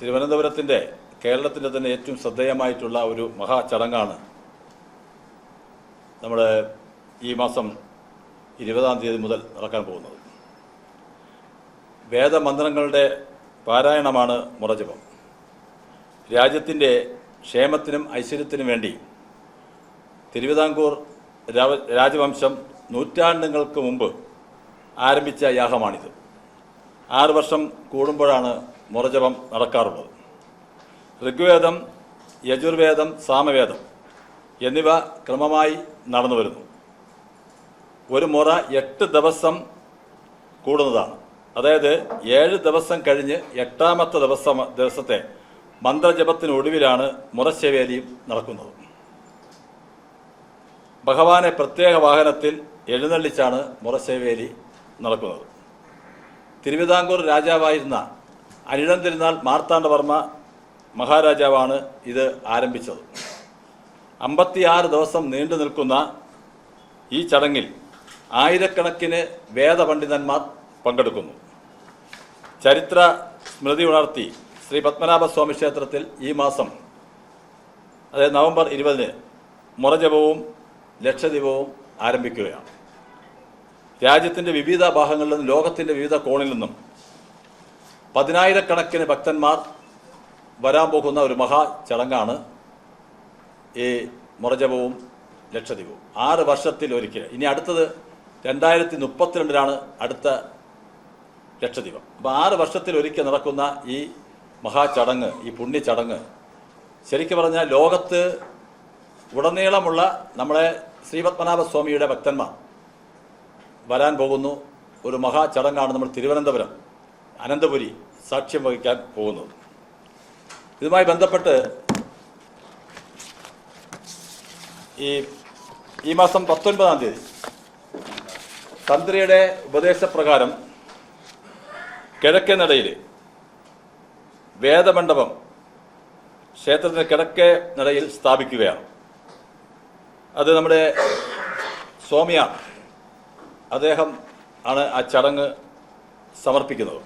തിരുവനന്തപുരത്തിന്റെ കേരളത്തിന്റെ തന്നെ ഏറ്റവും ശ്രദ്ധേയമായിട്ടുള്ള ഒരു മഹാ ചടങ്ങാണ് നമ്മൾ ഈ മാസം ഇരുപതാം തീയതി മുതൽ നടക്കാൻ പോകുന്നത്. വേദമന്ത്രങ്ങളുടെ പാരായണമാണ് മുറജപം. രാജ്യത്തിന്റെ ക്ഷേമത്തിനും ഐശ്വര്യത്തിനും വേണ്ടി തിരുവിതാംകൂർ രാജവംശം നൂറ്റാണ്ടുകൾക്ക് മുമ്പ് ആരംഭിച്ച യാഗമാണിത്. ആറ് വർഷം കൂടുമ്പോഴാണ് മുറജപം നടക്കാറുള്ളത്. ഋഗ്വേദം യജുർവേദം സാമവേദം എന്നിവ ക്രമമായി നടന്നു വരുന്നു. ഒരു മുറ എട്ട് ദിവസം കൂടുന്നതാണ്. അതായത് ഏഴ് ദിവസം കഴിഞ്ഞ് എട്ടാമത്തെ ദിവസം ദിവസത്തെ മന്ത്രജപത്തിനൊടുവിലാണ് മുറശവേലിയും നടക്കുന്നത്. ഭഗവാനെ പ്രത്യേക വാഹനത്തിൽ എഴുന്നള്ളിച്ചാണ് മുറശ്ശവേലി നടക്കുന്നത്. തിരുവിതാംകൂർ രാജാവായിരുന്ന അനിഴം തിരുനാൾ മാർത്താണ്ഡവർമ്മ മഹാരാജാവാണ് ഇത് ആരംഭിച്ചത്. അമ്പത്തിയാറ് ദിവസം നീണ്ടു നിൽക്കുന്ന ഈ ചടങ്ങിൽ ആയിരക്കണക്കിന് വേദപണ്ഡിതന്മാർ പങ്കെടുക്കുന്നു. ചരിത്ര സ്മൃതി ഉണർത്തി ശ്രീ പത്മനാഭസ്വാമി ക്ഷേത്രത്തിൽ ഈ മാസം അതായത് നവംബർ ഇരുപതിന് മുറജപവും ലക്ഷദ്വീപവും ആരംഭിക്കുകയാണ്. രാജ്യത്തിന്റെ വിവിധ ഭാഗങ്ങളിൽ നിന്നും ലോകത്തിന്റെ വിവിധ കോണിൽ നിന്നും പതിനായിരക്കണക്കിന് ഭക്തന്മാർ വരാൻ പോകുന്ന ഒരു മഹാ ചടങ്ങാണ് ഈ മുറജപവും ലക്ഷദ്വീപവും. ആറ് വർഷത്തിൽ ഒരിക്കൽ. ഇനി അടുത്തത് രണ്ടായിരത്തി മുപ്പത്തിരണ്ടിലാണ് അടുത്ത ലക്ഷദ്വീപം. അപ്പോൾ ആറ് വർഷത്തിൽ ഒരിക്കൽ നടക്കുന്ന ഈ മഹാചടങ്ങ് ഈ പുണ്യ ചടങ്ങ് ശരിക്കും പറഞ്ഞാൽ ലോകത്ത് ഉടനീളമുള്ള നമ്മളെ ശ്രീപത്മനാഭസ്വാമിയുടെ ഭക്തന്മാർ വരാൻ പോകുന്നു. ഒരു മഹാ ചടങ്ങാണ് നമ്മൾ തിരുവനന്തപുരം. അനന്തപുരി സാക്ഷ്യം വഹിക്കാൻ പോകുന്നത്. ഇതുമായി ബന്ധപ്പെട്ട് ഈ ഈ മാസം പത്തൊൻപതാം തീയതി തന്ത്രിയുടെ ഉപദേശപ്രകാരം കിഴക്കേ നടയിൽ വേദമണ്ഡപം ക്ഷേത്രത്തിന് കിഴക്കേ നടയിൽ സ്ഥാപിക്കുകയാണ്. അത് നമ്മുടെ സ്വാമിയാണ്. അദ്ദേഹം ആണ് ആ ചടങ്ങ് സമർപ്പിക്കുന്നത്.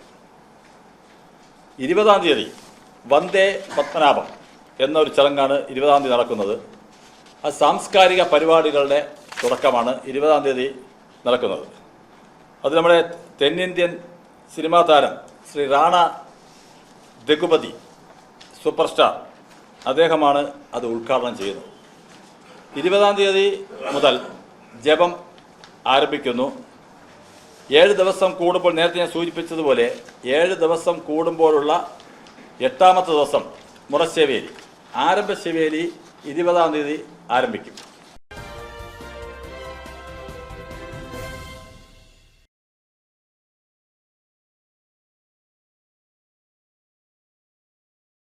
ഇരുപതാം തീയതി വന്ദേ പത്മനാഭം എന്നൊരു ചടങ്ങാണ് ഇരുപതാം തീയതി നടക്കുന്നത്. ആ സാംസ്കാരിക പരിപാടികളുടെ തുടക്കമാണ് ഇരുപതാം തീയതി നടക്കുന്നത്. അത് നമ്മുടെ തെന്നിന്ത്യൻ സിനിമാ താരം ശ്രീ റാണ ദഗുപതി സൂപ്പർ സ്റ്റാർ അദ്ദേഹമാണ് അത് ഉദ്ഘാടനം ചെയ്യുന്നത്. ഇരുപതാം തീയതി മുതൽ ജപം ആരംഭിക്കുന്നു. ഏഴ് ദിവസം കൂടുമ്പോൾ നേരത്തെ ഞാൻ സൂചിപ്പിച്ചതുപോലെ ഏഴ് ദിവസം കൂടുമ്പോഴുള്ള എട്ടാമത്തെ ദിവസം മുറശ്ശേവേലി ആരംഭ ഇരുപതാം തീയതി ആരംഭിക്കും.